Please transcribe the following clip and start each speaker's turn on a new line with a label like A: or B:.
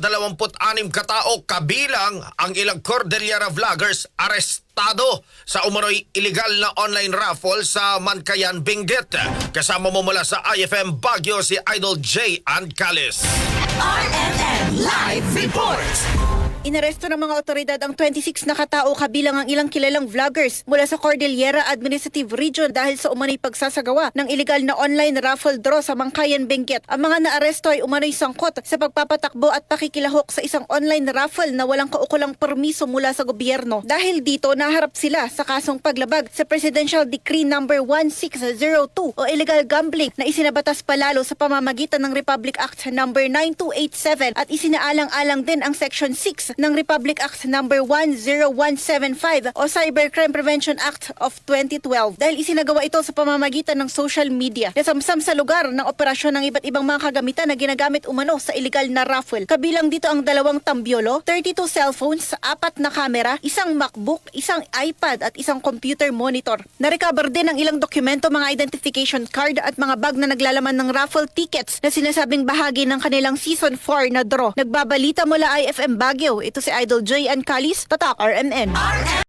A: na 26 katao kabilang ang ilang Cordillera vloggers arestado sa umano'y illegal na online raffle sa Mankayan, Benguet. Kasama mo mula sa IFM Baguio si Idol J and Calis.
B: Live Report.
C: Inaresto ng mga otoridad ang 26 na katao kabilang ang ilang kilalang vloggers mula sa Cordillera Administrative Region dahil sa umano'y pagsasagawa ng illegal na online raffle draw sa Mangkayan, Benguet. Ang mga naaresto ay umano'y sangkot sa pagpapatakbo at pakikilahok sa isang online raffle na walang kaukulang permiso mula sa gobyerno. Dahil dito, naharap sila sa kasong paglabag sa Presidential Decree number 1602 o illegal gambling na isinabatas palalo sa pamamagitan ng Republic Act number 9287 at isinaalang-alang din ang Section 6 ng Republic Act number 10175 o Cybercrime Prevention Act of 2012 dahil isinagawa ito sa pamamagitan ng social media. Nasamsam sa lugar ng operasyon ng iba't ibang mga kagamitan na ginagamit umano sa illegal na raffle. Kabilang dito ang dalawang tambyolo, 32 cellphones, apat na kamera, isang MacBook, isang iPad at isang computer monitor. Narecover din ang ilang dokumento, mga identification card at mga bag na naglalaman ng raffle tickets na sinasabing bahagi ng kanilang Season 4 na draw. Nagbabalita mula IFM Baguio, ito si Idol J and Kalis, Tatak RMN.
B: RMN